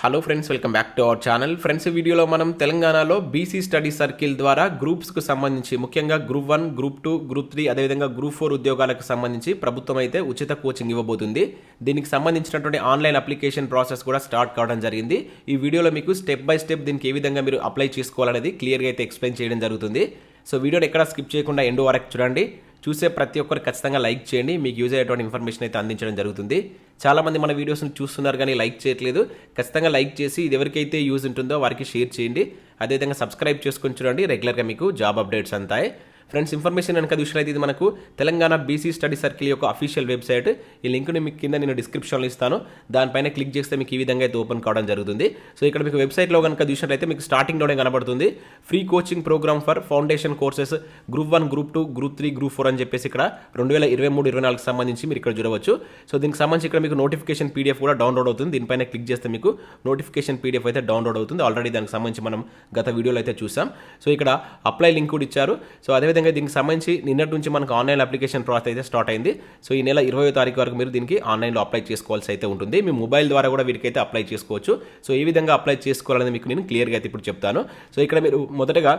Hello friends welcome back to our channel friends వీడియోలో మనం తెలంగాణలో బీసీ స్టడీ సర్కిల్ ద్వారా గ్రూప్స్కు సంబంధించి ముఖ్యంగా group one group two group three అదేవిధంగా గ్రూప్ ఫోర్ ఉద్యోగాలకు సంబంధించి ప్రభుత్వం అయితే ఉచిత కోచింగ్ ఇవ్వబోతుంది. దీనికి సంబంధించినటువంటి ఆన్లైన్ అప్లికేషన్ ప్రాసెస్ కూడా స్టార్ట్ కావడం జరిగింది. ఈ వీడియోలో మీకు స్టెప్ బై స్టెప్ దీనికి ఏ విధంగా మీరు అప్లై చేసుకోవాలనేది క్లియర్గా అయితే ఎక్స్ప్లెయిన్ చేయడం జరుగుతుంది. సో వీడియోని ఎక్కడ స్కిప్ చేయకుండా ఎండ్ వరకు చూడండి. చూసే ప్రతి ఒక్కరు ఖచ్చితంగా లైక్ చేయండి. మీకు యూజ్ అయ్యేటువంటి ఇన్ఫర్మేషన్ అయితే అందించడం జరుగుతుంది. చాలామంది మన వీడియోస్ని చూస్తున్నారు కానీ లైక్ చేయట్లేదు. ఖచ్చితంగా లైక్ చేసి ఇది ఎవరికైతే యూజ్ ఉంటుందో వారికి షేర్ చేయండి. అదేవిధంగా సబ్స్క్రైబ్ చేసుకొని చూడండి. రెగ్యులర్గా మీకు జాబ్ అప్డేట్స్ అంతాయి. ఫ్రెండ్స్ ఇన్ఫర్మేషన్ కనుక చూసినట్లయితే ఇది మనకు తెలంగాణ బీసీ స్టడీ సర్కిల్ యొక్క అఫీషియల్ వెబ్సైట్. ఈ లింక్ని మీకు కింద నేను డిస్క్రిప్షన్లో ఇస్తాను. దానిపైన క్లిక్ చేస్తే మీకు ఈ విధంగా అయితే ఓపెన్ కావడం జరుగుతుంది. సో ఇక్కడ మీకు వెబ్సైట్లో కనుక చూసినట్లయితే మీకు స్టార్టింగ్లోనే కనబడుతుంది. Free coaching program for foundation courses group one group two group three group four అని చెప్పేసి ఇక్కడ రెండు వేల ఇరవై మూడు ఇరవై నాలుగు సంబంధించి మీరు ఇక్కడ చూడవచ్చు. సో దీనికి సంబంధించి ఇక్కడ మీకు నోటిఫికేషన్ పీడిఎఫ్ కూడా డౌన్లోడ్ అవుతుంది. దీనిపైన క్లిక్ చేస్తే మీకు నోటిఫికేషన్ పీడిఎఫ్ అయితే డౌన్లోడ్ అవుతుంది. ఆల్రెడీ దానికి సంబంధించి మనం గత వీడియోలో అయితే చూసాం. సో ఇక్కడ అప్లై లింక్ కూడా ఇచ్చారు. సో అదేవిధంగా దీనికి సంబంధించి నిన్నటి నుంచి మనకు ఆన్లైన్ అప్లికేషన్ ప్రాసెస్ అయితే స్టార్ట్ అయింది. సో ఈ నెల ఇరవై తారీఖు వరకు మీరు దీనికి ఆన్లైన్లో అప్లై చేసుకోవాల్సి అయితే ఉంటుంది. మీ మొబైల్ ద్వారా కూడా వీటికైతే అప్లై చేసుకోవచ్చు. సో ఏ విధంగా అప్లై చేసుకోవాలనేది మీకు నేను క్లియర్గా అయితే ఇప్పుడు చెప్తాను. సో ఇక్కడ మీరు మొదటగా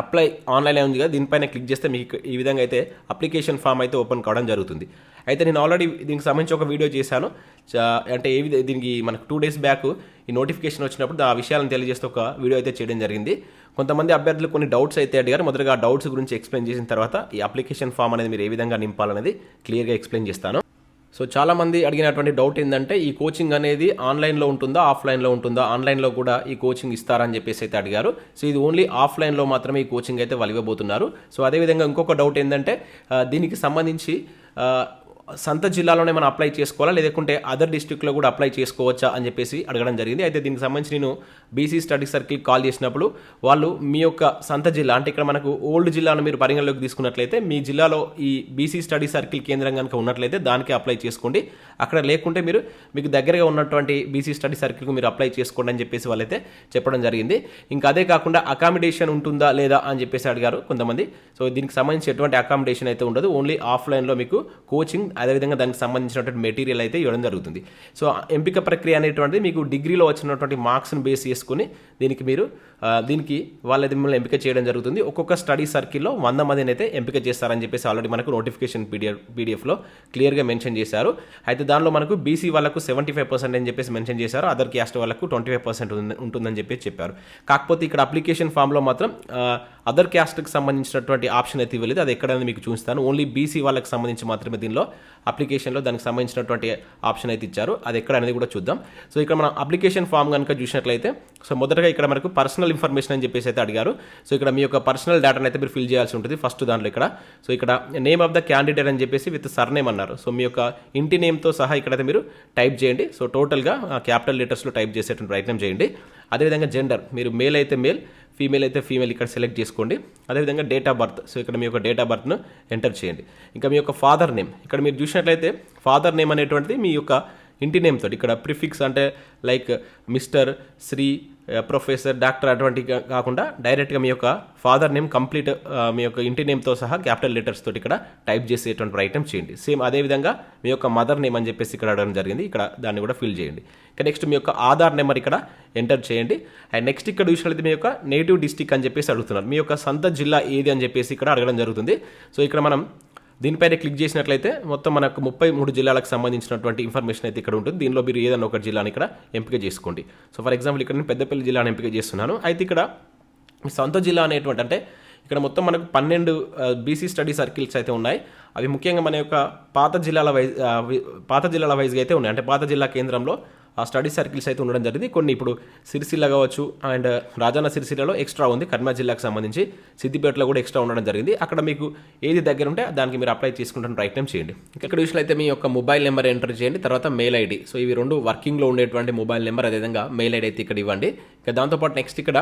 అప్లై ఆన్లైన్ ఉంది కదా దీనిపైన క్లిక్ చేస్తే మీకు ఈ విధంగా అయితే అప్లికేషన్ ఫామ్ అయితే ఓపెన్ కావడం జరుగుతుంది. అయితే నేను ఆల్రెడీ దీనికి సంబంధించి ఒక వీడియో చేశాను. అంటే ఏ విధంగా దీనికి మనకు టూ డేస్ బ్యాక్ ఈ నోటిఫికేషన్ వచ్చినప్పుడు ఆ విషయాలను తెలియజేస్తే ఒక వీడియో అయితే చేయడం జరిగింది. కొంతమంది అభ్యర్థులు కొన్ని డౌట్స్ అయితే అడిగారు. మొదటగా ఆ డౌట్స్ గురించి ఎక్స్ప్లెయిన్ చేసిన తర్వాత ఈ అప్లికేషన్ ఫామ్ అనేది మీరు ఏ విధంగా నింపాలనేది క్లియర్గా ఎక్స్ప్లెయిన్ చేస్తాను. సో చాలామంది అడిగినటువంటి డౌట్ ఏంటంటే ఈ కోచింగ్ అనేది ఆన్లైన్లో ఉంటుందా ఆఫ్లైన్లో ఉంటుందా? ఆన్లైన్లో కూడా ఈ కోచింగ్ ఇస్తారని చెప్పేసి అయితే అడిగారు. సో ఇది ఓన్లీ ఆఫ్లైన్లో మాత్రమే ఈ కోచింగ్ అయితే వాళ్ళు ఇవ్వబోతున్నారు సో అదేవిధంగా ఇంకొక డౌట్ ఏంటంటే దీనికి సంబంధించి సంత జిల్లాలోనే మనం అప్లై చేసుకోవాలా? లేకుంటే అదర్ డిస్ట్రిక్ట్లో కూడా అప్లై చేసుకోవచ్చా అని చెప్పేసి అడగడం జరిగింది. అయితే దీనికి సంబంధించి నేను బీసీ స్టడీ సర్కిల్ కాల్ చేసినప్పుడు వాళ్ళు మీ యొక్క సంత జిల్లా అంటే ఇక్కడ మనకు ఓల్డ్ జిల్లాను మీరు పరిగణలోకి తీసుకున్నట్లయితే మీ జిల్లాలో ఈ బీసీ స్టడీ సర్కిల్ కేంద్రం కనుక ఉన్నట్లయితే దానికి అప్లై చేసుకోండి. అక్కడ లేకుంటే మీరు మీకు దగ్గరగా ఉన్నటువంటి బీసీ స్టడీ సర్కిల్కి మీరు అప్లై చేసుకోండి అని చెప్పేసి వాళ్ళైతే చెప్పడం జరిగింది. ఇంకా అదే కాకుండా అకామిడేషన్ ఉంటుందా లేదా అని చెప్పేసి అడిగారు కొంతమంది. సో దీనికి సంబంధించి ఎటువంటి అకామిడేషన్ అయితే ఉండదు. ఓన్లీ ఆఫ్లైన్లో మీకు కోచింగ్ అదేవిధంగా దానికి సంబంధించినటువంటి మెటీరియల్ అయితే ఇవ్వడం జరుగుతుంది. సో ఎంపిక ప్రక్రియ అనేటువంటిది మీకు డిగ్రీలో వచ్చినటువంటి మార్క్స్ని బేస్ చేసుకుని దీనికి మీరు దీనికి వాళ్ళది మిమ్మల్ని ఎంపిక చేయడం జరుగుతుంది. ఒక్కొక్క స్టడీ సర్కిల్లో వంద మందిని అయితే ఎంపిక చేస్తారని చెప్పేసి ఆల్రెడీ మనకు నోటిఫికేషన్ పీడిఎఫ్ పీడిఎఫ్లో క్లియర్గా మెన్షన్ చేశారు. అయితే దానిలో మనకు బీసీ వాళ్ళకు సెవెంటీ ఫైవ్ పర్సెంట్ అని చెప్పేసి మెన్షన్ చేశారు. అదర్ క్యాస్ట్ వాళ్ళకు ట్వంటీ ఫైవ్ పర్సెంట్ ఉంటుందని చెప్పేసి చెప్పారు. కాకపోతే ఇక్కడ అప్లికేషన్ ఫామ్లో మాత్రం అదర్ క్యాస్ట్కి సంబంధించినటువంటి ఆప్షన్ అయితే ఇవ్వలేదు. అది ఎక్కడైనా మీకు చూస్తాను ఓన్లీ బీసీ వాళ్ళకి సంబంధించి మాత్రమే దీనిలో అప్లికేషన్లో దానికి సంబంధించినటువంటి ఆప్షన్ అయితే ఇచ్చారు. అది ఎక్కడ అనేది కూడా చూద్దాం. సో ఇక్కడ మనం అప్లికేషన్ ఫామ్ కనుక చూసినట్లయితే సో మొదటగా ఇక్కడ మనకు పర్సనల్ ఇన్ఫర్మేషన్ అని చెప్పేసి అయితే అడిగారు. సో ఇక్కడ మీ యొక్క పర్సనల్ డేటాను అయితే మీరు ఫిల్ చేయాల్సి ఉంటుంది ఫస్ట్ దాంట్లో ఇక్కడ. సో ఇక్కడ నేమ్ ఆఫ్ ద క్యాండిడేట్ అని చెప్పేసి విత్ సర్నేమ్ అన్నారు. సో మీ యొక్క ఇంటి నేమ్తో సహా ఇక్కడైతే మీరు టైప్ చేయండి. సో టోటల్గా క్యాపిటల్ లెటర్స్లో టైప్ చేసేటువంటి ప్రయత్నం చేయండి. అదేవిధంగా జెండర్ మీరు మేల్ అయితే మేల్ ఫీమేల్ అయితే ఫీమేల్ ఇక్కడ సెలెక్ట్ చేసుకోండి. అదేవిధంగా డేట్ ఆఫ్ బర్త్ సో ఇక్కడ మీ యొక్క డేట్ ఆఫ్ బర్త్ను ఎంటర్ చేయండి. ఇంకా మీ యొక్క ఫాదర్ నేమ్ ఇక్కడ మీరు చూసినట్లయితే ఫాదర్ నేమ్ అనేటువంటిది మీ యొక్క ఇంటి నేమ్ తోటి ఇక్కడ ప్రిఫిక్స్ అంటే like mister Shri professor doctor అటువంటి కాకుండా డైరెక్ట్గా మీ యొక్క ఫాదర్ నేమ్ కంప్లీట్ మీ యొక్క ఇంటి నేమ్తో సహా క్యాపిటల్ లెటర్స్ తోటి ఇక్కడ టైప్ చేసేటువంటి ప్రయత్నం చేయండి. సేమ్ అదేవిధంగా మీ యొక్క మదర్ నేమ్ అని చెప్పేసి ఇక్కడ అడగడం జరిగింది. ఇక్కడ దాన్ని కూడా ఫిల్ చేయండి. ఇక నెక్స్ట్ మీ యొక్క ఆధార్ నెంబర్ ఇక్కడ ఎంటర్ చేయండి. అండ్ నెక్స్ట్ ఇక్కడ చూసినట్లయితే మీ యొక్క నేటివ్ డిస్టిక్ అని చెప్పేసి అడుగుతున్నారు. మీ యొక్క సొంత జిల్లా ఏది అని చెప్పేసి ఇక్కడ అడగడం జరుగుతుంది. సో ఇక్కడ మనం దీనిపైన క్లిక్ చేసినట్లయితే మొత్తం మనకు ముప్పై మూడు జిల్లాలకు సంబంధించినటువంటి ఇన్ఫర్మేషన్ అయితే ఇక్కడ ఉంటుంది. దీనిలో మీరు ఏదైనా ఒక జిల్లాని ఇక్కడ ఎంపిక చేసుకోండి. సో ఫర్ ఎగ్జాంపుల్ ఇక్కడ నేను పెద్దపల్లి జిల్లాని ఎంపిక చేస్తున్నాను. అయితే ఇక్కడ మీ సొంత జిల్లా అనేటువంటి అంటే ఇక్కడ మొత్తం మనకు పన్నెండు బీసీ స్టడీ సర్కిల్స్ అయితే ఉన్నాయి. అవి ముఖ్యంగా మన యొక్క పాత జిల్లాల వైజ్ పాత జిల్లాల వైజ్గా అయితే ఉన్నాయి. అంటే పాత జిల్లా కేంద్రంలో ఆ స్టడీ సర్కిల్స్ అయితే ఉండడం జరిగింది. కొన్ని ఇప్పుడు సిరిసిల్ల కావచ్చు అండ్ రాజన్న సిరిసిల్లలో ఎక్స్ట్రా ఉంది. కర్నూలు జిల్లాకు సంబంధించి సిద్దిపేటలో కూడా ఎక్స్ట్రా ఉండడం జరిగింది. అక్కడ మీకు ఏది దగ్గర ఉంటే దానికి మీరు అప్లై చేసుకుంటున్న ప్రయత్నం చేయండి. ఇక్కడ విషయంలో అయితే మీ యొక్క మొబైల్ నెంబర్ ఎంటర్ చేయండి. తర్వాత మెయిల్ ఐడి. సో ఇవి రెండు వర్కింగ్లో ఉండేటువంటి మొబైల్ నెంబర్ అదేవిధంగా మెయిల్ ఐడి అయితే ఇక్కడ ఇవ్వండి. ఇక దాంతోపాటు నెక్స్ట్ ఇక్కడ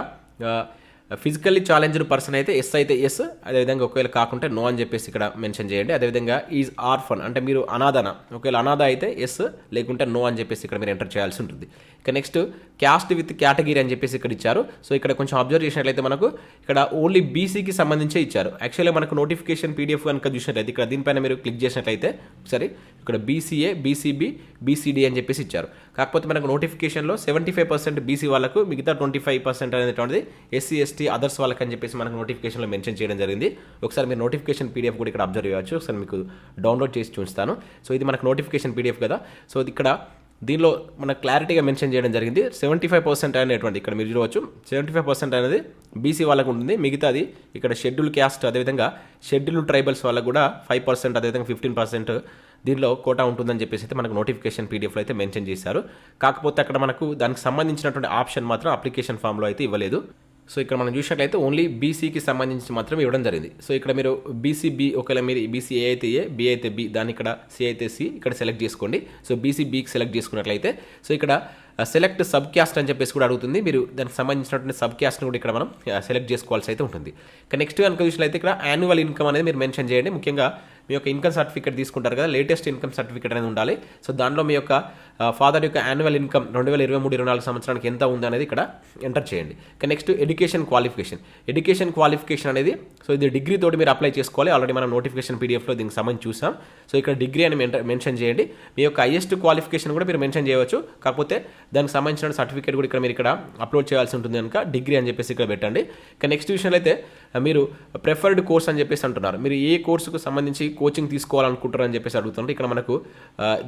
ఫిజికల్లీ ఛాలెంజ్డ్ పర్సన్ అయితే ఎస్ అయితే ఎస్ అదేవిధంగా ఒకవేళ కాకుంటే నో అని చెప్పేసి ఇక్కడ మెన్షన్ చేయండి. అదేవిధంగా ఈజ్ ఆర్ఫన్ అంటే మీరు అనాథన ఒకవేళ అనాథ అయితే ఎస్ లేకుంటే నో అని చెప్పేసి ఇక్కడ మీరు ఎంటర్ చేయాల్సి ఉంటుంది. ఇక నెక్స్ట్ క్యాస్ట్ విత్ కేటగిరీ అని చెప్పేసి ఇక్కడ ఇచ్చారు. సో ఇక్కడ కొంచెం అబ్జర్వ్ చేసినట్లయితే మనకు ఇక్కడ ఓన్లీ బీసీకి సంబంధించే ఇచ్చారు. యాక్చువల్గా మనకు నోటిఫికేషన్ పీడిఎఫ్ కనుక చూసినట్లయితే ఇక్కడ దీనిపైన మీరు క్లిక్ చేసినట్లయితే సరే ఇక్కడ బీసీఏ బీసీబీ బీసీడీ అని చెప్పేసి ఇచ్చారు. కాకపోతే మనకు నోటిఫికేషన్లో సెవెంటీ ఫైవ్ పర్సెంట్ బీసీ వాళ్ళకు మిగతా ట్వంటీ ఫైవ్ పర్సెంట్ అనేటువంటిది ఎస్సీ ఎస్టీ అదర్స్ వాళ్ళకి అని చెప్పేసి మనకు నోటిఫికేషన్లో మెన్షన్ చేయడం జరిగింది. ఒకసారి మీరు నోటిఫికేషన్ పీడిఎఫ్ కూడా ఇక్కడ అబ్జర్వ్ చేయవచ్చు. ఒకసారి మీకు డౌన్లోడ్ చేసి చూస్తాను సో ఇది మనకు నోటిఫికేషన్ పీడిఎఫ్ కదా. సో ఇక్కడ దీనిలో మనకు క్లారిటీగా మెన్షన్ చేయడం జరిగింది. సెవెంటీ ఫైవ్ పర్సెంట్ అనేటువంటి ఇక్కడ మీరు చూడవచ్చు. సెవెంటీ ఫైవ్ పర్సెంట్ అనేది బీసీ వాళ్ళకు ఉంటుంది. మిగతాది ఇక్కడ షెడ్యూల్ క్యాస్ట్ అదేవిధంగా షెడ్యూల్ ట్రైబల్స్ వాళ్ళకు కూడా ఫైవ్ పర్సెంట్ అదేవిధంగా ఫిఫ్టీన్ పర్సెంట్ దీనిలో కోటా ఉంటుందని చెప్పేసి అయితే మనకు నోటిఫికేషన్ పీడిఎఫ్లో అయితే మెన్షన్ చేశారు. కాకపోతే అక్కడ మనకు దానికి సంబంధించినటువంటి ఆప్షన్ మాత్రం అప్లికేషన్ ఫామ్లో అయితే ఇవ్వలేదు. సో ఇక్కడ మనం చూసినట్లయితే ఓన్లీ బీసీకి సంబంధించి మాత్రం ఇవ్వడం జరిగింది. సో ఇక్కడ మీరు బీసీ బి ఒకవేళ మీరు బీసీ ఏ అయితే ఏ బి అయితే బి దాన్ని ఇక్కడ సి అయితే సి ఇక్కడ సెలెక్ట్ చేసుకోండి. సో బీసీ బీకి సెలెక్ట్ చేసుకున్నట్లయితే సో ఇక్కడ సెలెక్ట్ సబ్ క్యాస్ట్ అని చెప్పేసి కూడా అడుగుతుంది. మీరు దానికి సంబంధించినటువంటి సబ్ క్యాస్ట్ని కూడా ఇక్కడ మనం సెలెక్ట్ చేసుకోవాల్సి అయితే ఉంటుంది. ఇక నెక్స్ట్ కనుక చూసినట్లయితే ఇక్కడ యాన్యువల్ ఇన్కమ్ అనేది మీరు మెన్షన్ చేయండి. ముఖ్యంగా మీ యొక్క ఇన్కమ్ సర్టిఫికేట్ తీసుకుంటారు కదా లేటెస్ట్ ఇన్కమ్ సర్టిఫికేట్ అనేది ఉండాలి. సో దాంట్లో మీ యొక్క ఫాదర్ యొక్క యాన్యువల్ ఇన్కమ్ రెండు వేల ఇరవై మూడు ఇరవై నాలుగు సంవత్సరానికి ఎంత ఉంది అనేది ఇక్కడ ఎంటర్ చేయండి. ఇక next education qualification education qualification అనేది సో ఇది డిగ్రీ తోటి మీరు అప్లై చేసుకోవాలి. ఆల్రెడీ మనం నోటిఫికేషన్ పీడిఎఫ్లో దీనికి సంబంధించి చూసాం. సో ఇక్కడ డిగ్రీ అని మెన్షన్ చేయండి. మీ యొక్క హైయెస్ట్ క్వాలిఫికేషన్ కూడా మీరు మెన్షన్ చేయవచ్చు. కాకపోతే దానికి సంబంధించిన సర్టిఫికేట్ కూడా ఇక్కడ మీరు ఇక్కడ అప్లోడ్ చేయాల్సి ఉంటుంది కనుక డిగ్రీ అని చెప్పేసి ఇక్కడ పెట్టండి. ఇక నెక్స్ట్ విషయంలో అయితే మీరు ప్రిఫర్డ్ కోర్స్ అని చెప్పేసి అంటున్నారు. మీరు ఏ కోర్సుకు సంబంధించి కోచింగ్ తీసుకోవాలనుకుంటారు అని చెప్పేసి అడుగుతుంటే ఇక్కడ మనకు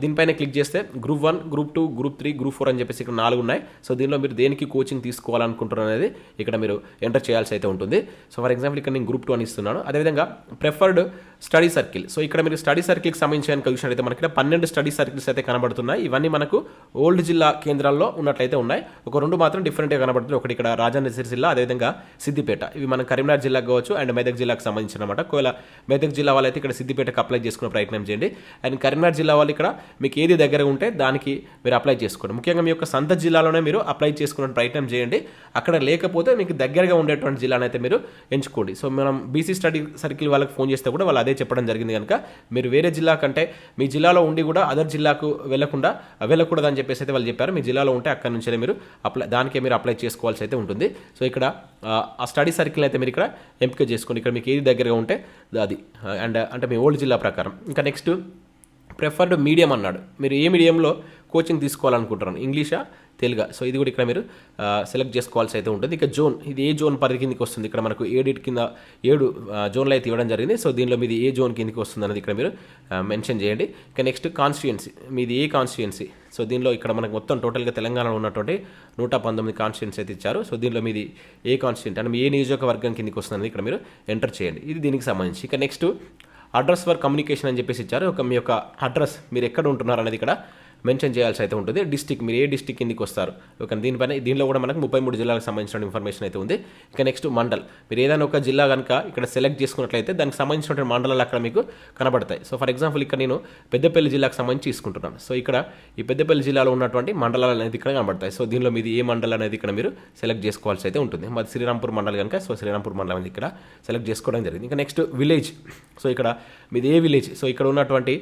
దీనిపైన క్లిక్ చేస్తే group one group two group three group four అని చెప్పేసి ఇక్కడ నాలుగు ఉన్నాయి. సో దీనిలో మీరు దేనికి కోచింగ్ తీసుకోవాలనుకుంటారు అనేది ఇక్కడ మీరు ఎంటర్ చేయాల్సి అయితే ఉంటుంది. సో ఫర్ ఎగ్జాంపుల్ ఇక్కడ నేను గ్రూప్ టూ అని ఇస్తున్నాను. అదేవిధంగా ప్రిఫర్డ్ స్టడీ సర్కిల్. సో ఇక్కడ మీరు స్టడీ సర్కిల్కి సంబంధించి కనుక చూసినట్లయితే మనకి ఇక్కడ పన్నెండు స్టడీ సర్కిల్స్ అయితే కనబడుతున్నాయి. ఇవన్నీ మనకు ఓల్డ్ జిల్లా కేంద్రాల్లో ఉన్నట్లయితే ఉన్నాయి. ఒక రెండు మాత్రం డిఫరెంట్గా కనబడుతుంది ఒకటి ఇక్కడ రాజన్న జిల్లా అదేవిధంగా సిద్దిపేట. ఇవి మన కరీంనగర్ జిల్లాకు కావచ్చు అండ్ మెదక్ జిల్లాకు సంబంధించిన అనమాట ఒకవేళ మెదక్ జిల్లా వాళ్ళైతే ఇక్కడ సిద్దిపేటకు అప్లై చేసుకునే ప్రయత్నం చేయండి. అండ్ కరీంనగర్ జిల్లా వాళ్ళు ఇక్కడ మీకు ఏది దగ్గర ఉంటే దానికి మీరు అప్లై చేసుకోండి. ముఖ్యంగా మీ యొక్క సొంత జిల్లాలోనే మీరు అప్లై చేసుకునే ప్రయత్నం చేయండి. అక్కడ లేకపోతే మీకు దగ్గరగా ఉండేటువంటి జిల్లానైతే అయితే మీరు ఎంచుకోండి. సో మనం బీసీ స్టడీ సర్కిల్ వాళ్ళకి ఫోన్ చేస్తే కూడా వాళ్ళు అదే చెప్పడం జరిగింది కనుక మీరు వేరే జిల్లా కంటే మీ జిల్లాలో ఉండి కూడా అదర్ జిల్లాకు వెళ్ళకుండా వెళ్ళకూడదు అని చెప్పేసి అయితే వాళ్ళు చెప్పారు. మీ జిల్లాలో ఉంటే అక్కడ నుంచే మీరు అప్లై దానికే మీరు అప్లై చేసుకోవాల్సి అయితే ఉంటుంది. సో ఇక్కడ ఆ స్టడీ సర్కిల్ అయితే మీరు ఇక్కడ ఎంపిక చేసుకోండి. ఇక్కడ మీకు ఏది దగ్గరగా ఉంటే అది. అండ్ అంటే మీ ఓల్డ్ జిల్లా ప్రకారం. ఇంకా నెక్స్ట్ ప్రిఫర్డ్ మీడియం అన్నాడు. మీరు ఏ మీడియంలో కోచింగ్ తీసుకోవాలనుకుంటున్నాను. ఇంగ్లీషా? తెలుగా. సో ఇది కూడా ఇక్కడ మీరు సెలెక్ట్ చేసుకోవాల్సి అయితే ఉంటుంది. ఇక జోన్ ఇది ఏ జోన్ పరిధి కిందకి వస్తుంది? ఇక్కడ మనకు ఏడిట్ కింద ఏడు జోన్లు అయితే ఇవ్వడం జరిగింది. సో దీనిలో మీది ఏ జోన్ కిందకి వస్తుంది అనేది ఇక్కడ మీరు మెన్షన్ చేయండి. ఇక నెక్స్ట్ కాన్స్టిట్యుయెన్సీ మీది ఏ కాన్స్టిట్యుయెన్సీ సో దీనిలో ఇక్కడ మనకు మొత్తం టోటల్గా తెలంగాణలో ఉన్నటువంటి నూట పంతొమ్మిది కాన్స్టిట్యుయెన్సీ అయితే ఇచ్చారు. సో దీనిలో మీది ఏ కాన్స్టిట్యూంట్ అంటే మీ ఏ నియోజకవర్గం కిందకి వస్తుంది అనేది ఇక్కడ మీరు ఎంటర్ చేయండి. ఇది దీనికి సంబంధించి. ఇక నెక్స్ట్ అడ్రస్ ఫర్ కమ్యూనికేషన్ అని చెప్పేసి ఇచ్చారు. ఒక మీ యొక్క అడ్రస్ మీరు ఎక్కడ ఉంటున్నారు అనేది ఇక్కడ మెన్షన్ చేయాల్సి అయితే ఉంటుంది. డిస్టిక్ మీరు ఏ డిస్టిక్ కిందకి వస్తారు? ఓకే దీనిపైన దీనిలో కూడా మనకు ముప్పై మూడు జిల్లాలకు సంబంధించిన ఇన్ఫర్మేషన్ అయితే ఉంది. ఇక నెక్స్ట్ మండల్. మీరు ఏదైనా ఒక జిల్లా కనుక ఇక్కడ సెలెక్ట్ చేసుకున్నట్లయితే దానికి సంబంధించినటువంటి మండలాలు అక్కడ మీకు కనబడతాయి. సో ఫర్ ఎగ్జాంపుల్ ఇక్కడ నేను పెద్దపల్లి జిల్లాకు సంబంధించి తీసుకుంటున్నాను. సో ఇక్కడ ఈ పెద్దపల్లి జిల్లాలో ఉన్నటువంటి మండలాలు అనేది ఇక్కడ కనబడతాయి. సో దీనిలో మీది ఏ మండలం అనేది ఇక్కడ మీరు సెలెక్ట్ చేసుకోవాల్సి అయితే ఉంటుంది. మాది శ్రీరాంపూర్ మండల్ కనుక సో శ్రీరాంపూర్ మండలం అనేది ఇక్కడ సెలెక్ట్ చేసుకోవడం జరిగింది. ఇంకా నెక్స్ట్ విలేజ్ సో ఇక్కడ మీది ఏ విలేజ్ సో ఇక్కడ ఉన్నటువంటి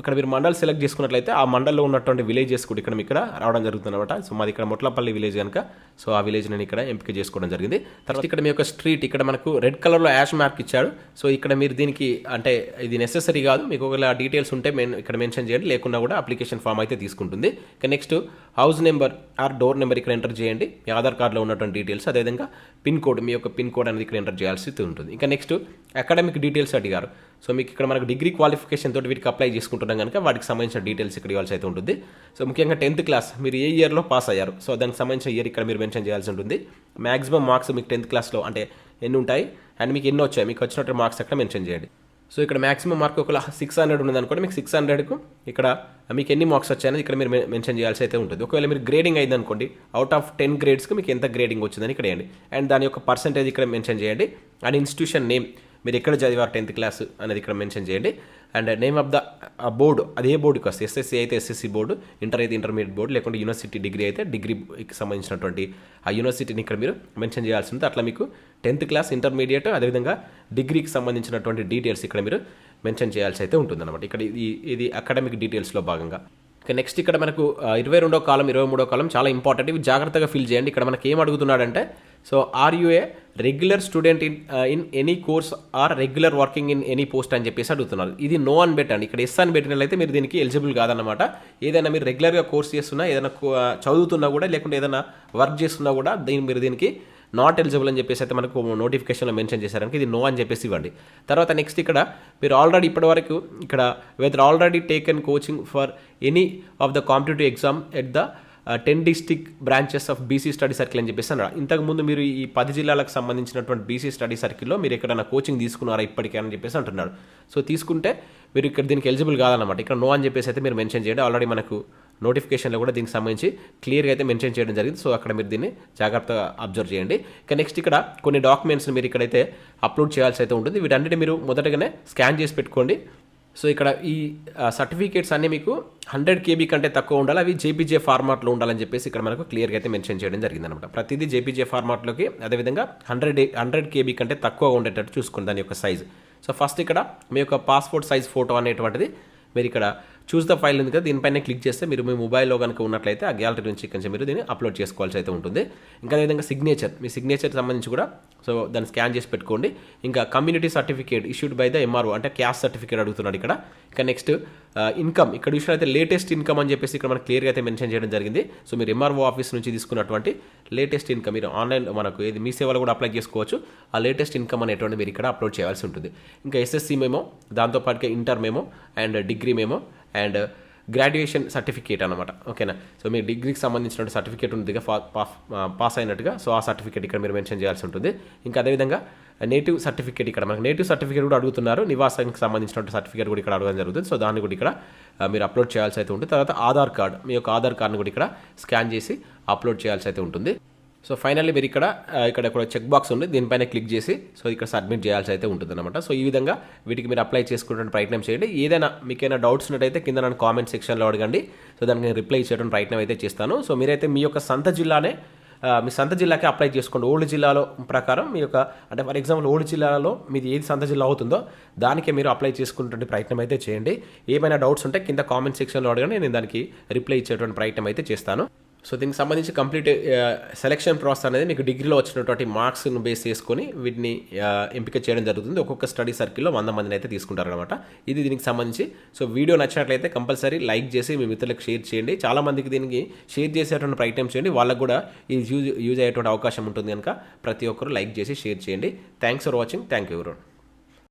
ఇక్కడ మీరు మండల్ సెలెక్ట్ చేసుకున్నట్లయితే ఆ మండల్లో ఉన్నటువంటి విలేజెస్ కూడా ఇక్కడ ఇక్కడ రావడం జరుగుతుంది అనమాట సో మాది ఇక్కడ మొట్లపల్లి విలేజ్ కనుక సో ఆ విలేజ్ నేను ఇక్కడ ఎంపిక చేసుకోవడం జరిగింది. తర్వాత ఇక్కడ మీ యొక్క స్ట్రీట్ ఇక్కడ మనకు రెడ్ కలర్లో యాష్ మార్క్ ఇచ్చాడు. సో ఇక్కడ మీరు దీనికి అంటే ఇది నెససరీ కాదు. మీకు ఒకవేళ డీటెయిల్స్ ఉంటే మేము ఇక్కడ మెన్షన్ చేయండి. లేకున్నా కూడా అప్లికేషన్ ఫామ్ అయితే తీసుకుంటుంది. ఇక next house number or door number ఇక్కడ ఎంటర్ చేయండి. మీ ఆధార్ కార్డులో ఉన్నటువంటి డీటెయిల్స్ అదేవిధంగా పిన్ కోడ్ మీ యొక్క పిన్ కోడ్ అనేది ఇక్కడ ఎంటర్ చేయాల్సి ఉంటుంది. ఇంకా నెక్స్ట్ అకాడమిక్ డీటెయిల్స్ అడిగారు. సో మీకు ఇక్కడ మనకు డిగ్రీ క్వాలిఫికేషన్ తోటి వీటికి అప్లై చేసుకుంటున్నాం కనుక వాటికి సంబంధించిన డీటెయిల్స్ ఇక్కడ ఇవ్వాల్సి అయితే ఉంటుంది. సో ముఖ్యంగా టెన్త్ క్లాస్ మీరు ఏ ఇయర్లో పాస్ అయ్యారు? సో దానికి సంబంధించిన ఇయర్ ఇక్కడ మీరు మెన్షన్ చేయాల్సి ఉంటుంది. మాక్సిమం మార్క్స్ మీకు టెన్త్ క్లాస్లో అంటే ఎన్ని ఉంటాయి? అండ్ మీకు ఎన్ని వచ్చాయి? మీకు వచ్చినట్టు మార్క్స్ అక్కడ మెన్షన్ చేయండి. సో ఇక్కడ మాక్సిమం మార్క్ ఒక సిక్స్ హండ్రెడ్ ఉంది అనుకోండి మీకు సిక్స్ హండ్రెడ్కు ఇక్కడ మీకు ఎన్ని మార్క్స్ వచ్చాయని ఇక్కడ మీరు మెన్షన్ చేయాల్సి అయితే ఉంటుంది. ఒకవేళ మీరు గ్రేడింగ్ అయింది అనుకోండి అవుట్ ఆఫ్ టెన్ గ్రేడ్స్కి మీకు ఎంత గ్రేడింగ్ వచ్చిందని ఇక్కడ వేయండి. అండ్ దాని యొక్క పర్సంటేజ్ ఇక్కడ మెన్షన్ చేయండి. అండ్ ఇన్స్టిట్యూషన్ నేమ్ మీరు ఎక్కడ చదివారు టెన్త్ క్లాస్ అనేది ఇక్కడ మెన్షన్ చేయండి. And name of the board అదే బోర్డుకి వస్తే ఎస్ఎస్సి అయితే ఎస్ఎస్సి బోర్డు ఇంటర్ అయితే ఇంటర్మీడియట్ బోర్డు లేకుంటే యూనివర్సిటీ డిగ్రీ అయితే డిగ్రీకి సంబంధించినటువంటి ఆ యూనివర్సిటీని ఇక్కడ మీరు మెన్షన్ చేయాల్సి ఉంటుంది అట్లా మీకు టెన్త్ క్లాస్ ఇంటర్మీడియట్ అదేవిధంగా డిగ్రీకి సంబంధించినటువంటి డీటెయిల్స్ ఇక్కడ మీరు మెన్షన్ చేయాల్సి అయితే ఉంటుందన్నమాట. ఇక్కడ ఇది ఇది అకాడమిక్ డీటెయిల్స్లో భాగంగా. ఇక నెక్స్ట్ ఇక్కడ మనకు ఇరవై రెండో కాలం ఇరవై మూడో కాలం చాలా ఇంపార్టెంట్. ఇవి జాగ్రత్తగా ఫిల్ చేయండి. ఇక్కడ మనకి ఏం అడుగుతున్నాడంటే so are you regular student in in any course or regular working in any post అని చెప్పేసి అడుగుతున్నారు. ఇది నో అని పెట్టండి. ఇక్కడ ఎస్ అని పెట్టినట్లయితే మీరు దీనికి ఎలిజిబుల్ కాదనమాట ఏదైనా మీరు రెగ్యులర్గా కోర్స్ చేస్తున్నా ఏదైనా చదువుతున్నా కూడా లేకుంటే ఏదైనా వర్క్ చేస్తున్నా కూడా దీని మీరు దీనికి నాట్ ఎలిజిబుల్ అని చెప్పేసి అయితే మనకు నోటిఫికేషన్లో మెన్షన్ చేశారనుక ఇది నో అని చెప్పేసి ఇవ్వండి. తర్వాత నెక్స్ట్ ఇక్కడ మీరు ఆల్రెడీ ఇప్పటివరకు ఇక్కడ whether already taken coaching for any of the competitive exam at the ten district branches of BC study circle అని చెప్పేసి అన్నారు ఇంతకుముందు మీరు ఈ పది జిల్లాలకు సంబంధించినటువంటి బీసీ స్టడీ సర్కిల్లో మీరు ఎక్కడైనా కోచింగ్ తీసుకున్నారా ఇప్పటికే అని చెప్పేసి అంటున్నాడు. సో తీసుకుంటే మీరు ఇక్కడ దీనికి ఎలిజిబుల్ కాదన్నమాట. ఇక్కడ నో అని చెప్పేసి అయితే మీరు మెన్షన్ చేయండి ఆల్రెడీ మనకు నోటిఫికేషన్లో కూడా దీనికి సంబంధించి క్లియర్గా అయితే మెన్షన్ చేయడం జరిగింది. సో అక్కడ మీరు దీన్ని జాగ్రత్తగా అబ్జర్వ్ చేయండి. ఇక నెక్స్ట్ ఇక్కడ కొన్ని డాక్యుమెంట్స్ని మీరు ఇక్కడైతే అప్లోడ్ చేయాల్సి అయితే ఉంటుంది. వీటన్నిటి మీరు మొదటగానే స్కాన్ చేసి పెట్టుకోండి. సో ఇక్కడ ఈ సర్టిఫికేట్స్ అన్నీ మీకు హండ్రెడ్ కేబీ కంటే తక్కువ ఉండాలి. అవి జేపీజే ఫార్మాట్లో ఉండాలని చెప్పేసి ఇక్కడ మనకు క్లియర్గా అయితే మెన్షన్ చేయడం జరిగింది అనమాట ప్రతిదీ జేపీజే ఫార్మాట్లోకి అదేవిధంగా హండ్రెడ్ హండ్రెడ్ కేబీ కంటే తక్కువ ఉండేటట్టు చూసుకుని దాని యొక్క సైజ్ సో ఫస్ట్ ఇక్కడ మీ యొక్క పాస్పోర్ట్ సైజ్ ఫోటో అనేటువంటిది మీరు ఇక్కడ చూస్ ద ఫైల్ ఉంది కదా దీనిపైన క్లిక్ చేస్తే మీరు మీ మొబైల్లో కనుక ఉన్నట్లయితే ఆ గ్యాలరీ నుంచి కొంచెం మీరు దీన్ని అప్లోడ్ చేసుకోవాల్సి అయితే ఉంటుంది. ఇంకా అదేవిధంగా సిగ్నేచర్ మీ సిగ్నేచర్ సంబంధించి కూడా సో దాన్ని స్కాన్ చేసి పెట్టుకోండి. ఇంకా community certificate issued by the MRO అంటే క్యాస్ట్ సర్టిఫికేట్ అడుగుతున్నాడు ఇక్కడ. ఇంకా నెక్స్ట్ ఇన్కమ్ ఇక్కడ చూసినట్లయితే లేటెస్ట్ ఇన్కమ్ అని చెప్పేసి ఇక్కడ మనకు క్లియర్గా అయితే మెన్షన్ చేయడం జరిగింది. సో మీరు ఎంఆర్ఓ ఆఫీస్ నుంచి తీసుకున్నటువంటి లేటెస్ట్ ఇన్కమ్ మీరు ఆన్లైన్ మనకు ఏది మీ సేవలు కూడా అప్లై చేసుకోవచ్చు. ఆ లేటెస్ట్ ఇన్కమ్ అనేటువంటి మీరు ఇక్కడ అప్లోడ్ చేయాల్సి ఉంటుంది. ఇంకా ఎస్ఎస్సి మేమో దాంతోపాటుగా inter memo and degree memo and graduation certificate అనమాట ఓకేనా సో మీ డిగ్రీకి సంబంధించిన సర్టిఫికేట్ ఉంది పాస్ అయినట్టుగా సో ఆ సర్టిఫికేట్ ఇక్కడ మీరు మెన్షన్ చేయాల్సి ఉంటుంది. ఇంకా అదేవిధంగా నేటివ్ సర్టిఫికేట్ ఇక్కడ మనకు నేటివ్ సర్టిఫికేట్ కూడా అడుగుతున్నారు నివాసానికి సంబంధించిన సర్టిఫికేట్ కూడా ఇక్కడ అడగడం జరుగుతుంది. సో దాన్ని కూడా ఇక్కడ మీరు అప్లోడ్ చేయాల్సి అయితే ఉంటుంది. తర్వాత ఆధార్ కార్డ్ మీ యొక్క ఆధార్ కార్డ్ని కూడా ఇక్కడ స్కాన్ చేసి అప్లోడ్ చేయాల్సి అయితే ఉంటుంది. సో ఫైనల్లీ మీరు ఇక్కడ ఇక్కడ చెక్ బాక్స్ ఉంది. దీనిపైన క్లిక్ చేసి సో ఇక్కడ సబ్మిట్ చేయాల్సి అయితే ఉంటుందన్నమాట. సో ఈ విధంగా వీటికి మీరు అప్లై చేసుకునే ప్రయత్నం చేయండి. ఏదైనా మీకైనా డౌట్స్ ఉన్నట్టయితే కింద నన్ను కామెంట్ సెక్షన్లో అడగండి. సో దానికి నేను రిప్లై ఇచ్చేయడం ప్రయత్నం అయితే చేస్తాను. సో మీరైతే మీ యొక్క సొంత జిల్లానే మీ సొంత జిల్లాకి అప్లై చేసుకోండి. ఓల్డ్ జిల్లాలో ప్రకారం మీ యొక్క అంటే ఫర్ ఎగ్జాంపుల్ ఓల్డ్ జిల్లాలో మీది ఏది సొంత జిల్లా అవుతుందో దానికే మీరు అప్లై చేసుకునేటువంటి ప్రయత్నం అయితే చేయండి. ఏమైనా డౌట్స్ ఉంటే కింద కామెంట్ సెక్షన్లో అడగండి. నేను దానికి రిప్లై ఇచ్చేటువంటి ప్రయత్నం అయితే చేస్తాను. సో దీనికి సంబంధించి కంప్లీట్ సెలక్షన్ ప్రాసెస్ అనేది మీకు డిగ్రీలో వచ్చినటువంటి మార్క్స్ను బేస్ చేసుకొని వీటిని ఎంపిక చేయడం జరుగుతుంది. ఒక్కొక్క స్టడీ సర్కిల్లో వంద మందిని అయితే తీసుకుంటారు అనమాట ఇది దీనికి సంబంధించి సో వీడియో నచ్చినట్లయితే కంపల్సరీ లైక్ చేసి మీ మిత్రులకు షేర్ చేయండి. చాలామందికి దీనికి షేర్ చేసేటువంటి ప్రయత్నం చేయండి. వాళ్ళకు కూడా ఇది యూజ్ యూజ్ అయ్యేటువంటి అవకాశం ఉంటుంది కనుక ప్రతి ఒక్కరు లైక్ చేసి షేర్ చేయండి. Thanks for watching thank you everyone